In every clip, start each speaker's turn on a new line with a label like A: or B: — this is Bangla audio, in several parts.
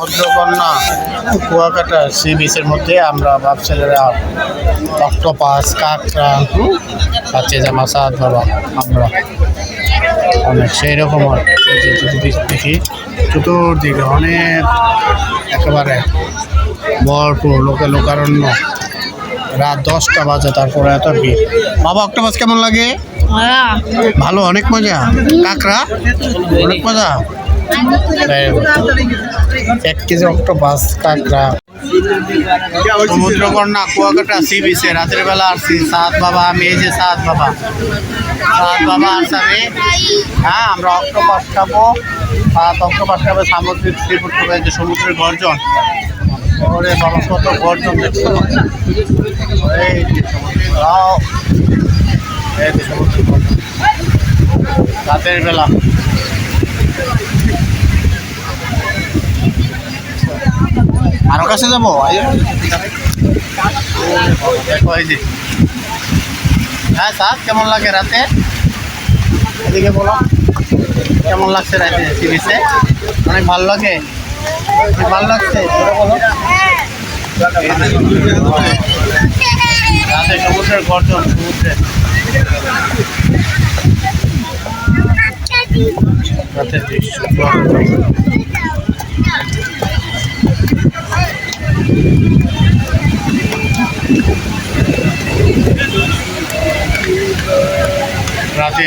A: মধ্যকন্যা কুয়াকাটা সি বিচের মধ্যে আমরা বাপছেলেরা অক্টোপাস কাঁকড়া পাচ্ছে জামা সাদ বাবা আমরা। অনেক সেই রকম দেখি চতুর্দিকে অনেক একেবারে ভরপুর লোকে লোকারণ্য। রাত দশটা বাজে তারপরে এত ভিড়। বাবা অক্টোপাস কেমন লাগে? ভালো অনেক মজা। কাঁকড়া? অনেক মজা. এক কেজি অক্টোপাস কাঁকড়া সমুদ্রকন্যা কুয়াকাটা সি বিচে, রাতের বেলা আসছি। সাত বাবা, আমি এই যে সাত বাবা। সাত বাবা আসছে, আমি হ্যাঁ আমরা অক্টোপাস খাব। সাত অক্টোপাস খাব সামুদ্রিক সি যে সমুদ্রের গর্জন। ওরে বাবা, কত গর্জন দেখছ। এই সমুদ্রের গর্জন। রাতের বেলা। আরও কাছে যাব দেখো এই হ্যাঁ স্যার, কেমন লাগে রাতে? এদিকে বলো। কেমন লাগছে রাতে সিরিজে অনেক ভালো লাগে? ভালো লাগছে? বলো। রাতে সমুদ্রের গর্জন সমুদ্রের রাতের দৃশ্য রাতে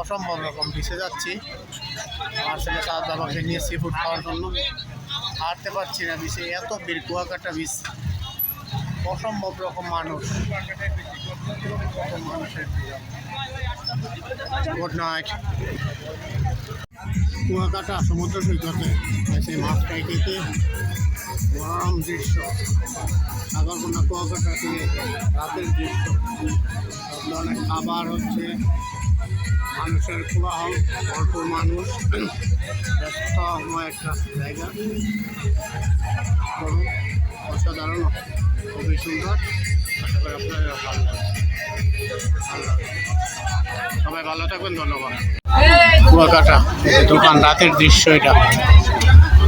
A: অসম্ভব রকম পিছিয়ে যাচ্ছি। আমার ছেলে সাত বাবাকে নিয়ে সি ফুড খাওয়ার জন্য। হাঁটতে পারছি না বিচে এত ভিড়, কুয়াকাটা বিচ অসম্ভব রকম মানুষ। মানুষের গুড নাইট কুয়াকাটা, সমুদ্র সৈকতে। এসে মাছ খাইতে গরম দৃশ্য। সাগরকন্যা কুয়াকাটা থেকে রাতের দৃশ্য। ধরনের খাবার হচ্ছে। মানুষের কোলাহল ভরপুর মানুষ ব্যস্তময় একটা জায়গা। অসাধারণ, খুবই সুন্দর। আশা করি আপনাদের ভালো। সবাই ভালো থাকবেন, ধন্যবাদ। কুয়াকাটা দোকান, রাতের দৃশ্য এটা।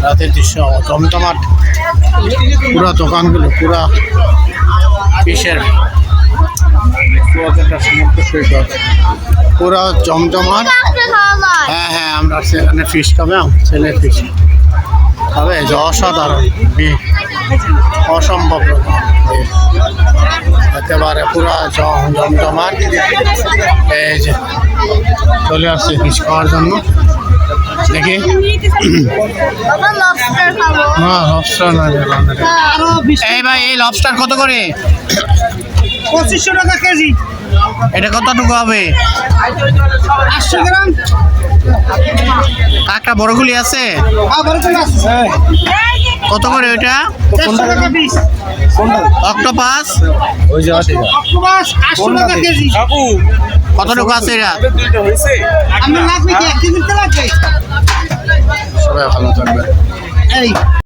A: রাতের দৃশ্য জমজমাট পুরা দোকানগুলো, পুরা কিসের? কুয়াকাটা সমুদ্র সৈকত। পুরা জমজমাট। হ্যাঁ হ্যাঁ আমরা সেখানে ফিশ খাবে ছেলে ফিশ খাবে অসাধারণ। অসম্ভব একেবারে পুরা জমজমাট। এই যে চলে আসছে ফিশ খাওয়ার জন্য। দেখি।
B: বাবা লবস্টার
A: না না। এই ভাই এই লবস্টার কত করে?
C: পঁচিশশো টাকা কেজি।
A: এটা কতটুকু হবে? কাকটা বড়গুলি আছে?
C: আসছে
A: কত করে ওইটা? অক্টোপাস? কতটুকু আছে এটা?
C: লাগবে?
A: সবাই ভালো থাকবে
C: এই।